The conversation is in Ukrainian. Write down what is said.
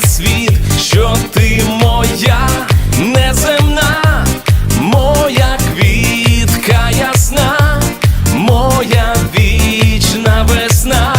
світ, що ти моя неземна, моя квітка ясна, моя вічна весна.